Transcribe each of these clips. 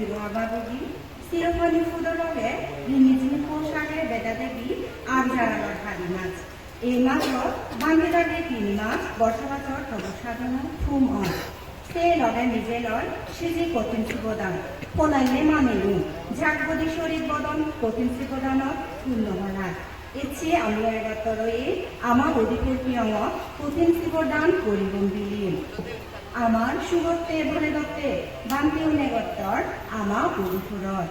বিনোয়াবাবুজি শিরোমণি ফুদলকে রিনিজিন পোশাকে বেদা দেবী আমজারানা খালি মাছ। এই মাছত বাংলাদেশে তিন মাছ, বসবাসর সর্বসাধারণ ফুম অন সেই লগে নিজে লয় সিজি কঠিন শিবদান। পলাইলে মানিলু ঝাকবদি শরীর বদন কঠিন শিবদানত পূর্ণমালা ইচ্ছে আমরা এগাতরয়ে আমার অধিকের প্রিয় কঠিন শিবদান করিবেন বিলিয়ে আমাৰ সুগতে ভরে দত্তে বান্তি নেগত্তৰ আমাৰ অধিপুৰত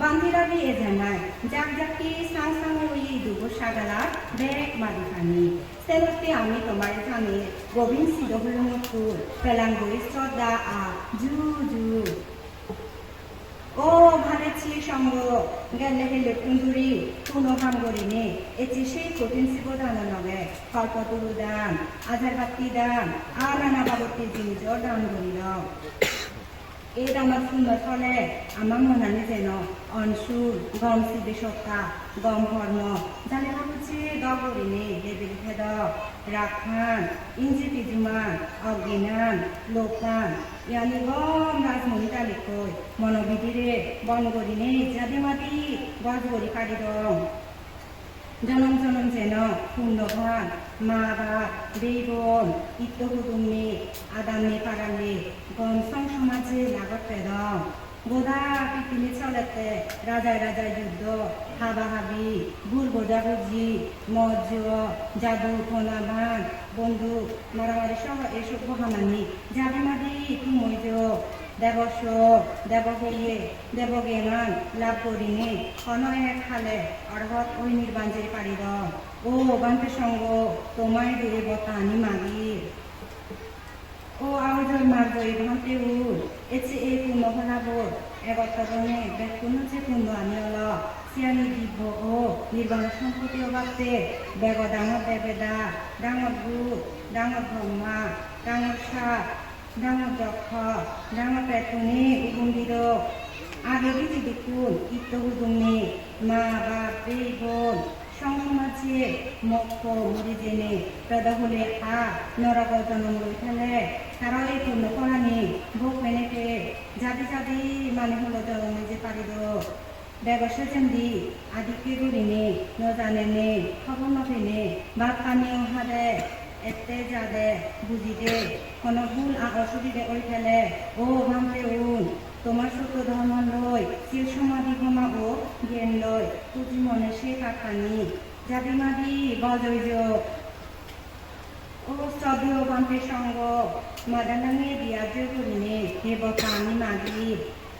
বান্দিরাবি এজানাই যাক যাকি সাং সাং ওই দুবো সাগালা বেক মাদিখানি। সেলতে আমি তোমার জানি, গোবিন্দ সিদ্ধহুলমুকুর পেলাঙ্গুই শ্রদ্ধা আ জু জু। ও ভালেছি সঙ্গ গেলে হেলে কুন্দুরি কোনো কাম করিনি এটি সেই কঠিন শিবদান লগে কল্পতরু দান আধার বাতি দান আর নানা বাবতী জিনিসও দান করিল এই দামত সুন্দর ফলে আমার মনানে যেন অনসুর গম সিদ্ধেশক্তা গম ধর্ম জানে ভাবুছি গগরিনে দেবীর ভেদ রাখান ইঞ্জি পিজুমান অজ্ঞান লোকান ইয়ানি গম রাজমণি তালিকৈ মনোবিধিরে বনগরিনে ইত্যাদি মাতি গজগরি কাটি দম। জনম জনম যেন পূর্ণভান মা বাপ, দেই বোন ইত্যহুদুমনি আদামনি পারামনি গম সং সমাজে লাগত পেদম গোদা পৃথিবী চলেতে রাজায় রাজায় যুদ্ধ, হাবা হাবি বুর বোঝা বুঝি মজ্জ জাদু ফোনাভান বন্দুক, মারামারি সহ এসব বহামানি যাবে দেবস দেবগিয়ে দেবজ্ঞান লাভ করিনি। কনয়ে খালে অর্হত ওই নির্বাঞ্জে পারিদ ও বান্তে সঙ্গ তোমায় দূরে বতানি মাগি ও আওয়াজের মার্গ, এই ভান্তে উল এছে এই পূর্ণ হলাব এগতরণে বেকুন যে পূর্ণ আনি অল সিয়ানি দিব ও নির্বাণ সম্পত্তি অবাতে বেগ ডাঙর দেবেদা ডাঙর ভূত ডাঙর ব্রহ্মা ডাঙর সাপ ডাঙর যক্ষ ডাঙর পেটুনি উগুন্দির আগে বিধি দেখুন ইত্য হুদুমনি মা, বাপ, এই বোন সংসমাজে মক্ষ মরি জেনে পেদা হলে আ, নরক জনম লই ফেলে। তারাও এই পূর্ণ করানি ভোগ মেনেকে যাদি যাদি মানে হলো জনম যে পারিব ব্যবসা চেন্দি আদিকে গরিনে নজানে নে খবর নফেনে ভাত পানীয় হাদে এতে যাদে বুঝি দে কোনো ভুল অসুবিধে ওই ফেলে ও ভাঙতে উন। তোমার সত্য ধর্ম লই চির সমাধি ক্ষমা ও জ্ঞান লই তুজি মনে সে কাকানি যাদি মাদি বজই যোগ ও শ্রদ্ধেয় বান্তে সঙ্গ মাদানাঙে বিয়াজ করিনে, হে বকানি মাগি।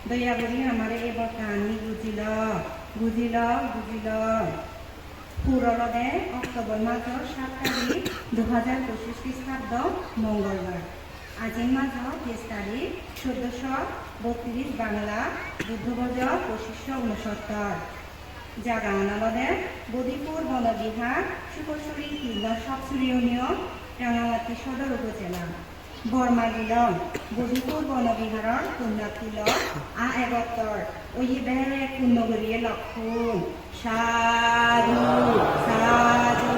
দয়া করি আমারে এ বকানি বুঝিল বুঝিল বুঝিল। পুরলদে অক্টোবর মাসৰ সাত তাৰিখ দুহাজাৰ পঁচিছ খ্ৰীষ্টাব্দ মঙ্গলবার। আজিৰ মাসৰ তেইছ তাৰিখ চৈধ্যশ বত্ৰিছ বাংলা বুদ্ধবজ পঁচিছশ ঊনসত্তৰ জাগা আনালদে বদিপুর বনবিহার, সুকসুরি কিল্লা সবসুরি ইউনিয়ন, রাঙামাটি সদর উপজেলা। বর্মাগিলম বদিপুর বনবিহরণ পুণ্যকিল আ এগত্তৰ ওই বেড়ে পূর্ণগরিয়ে লক্ষণ সাধু সাধু।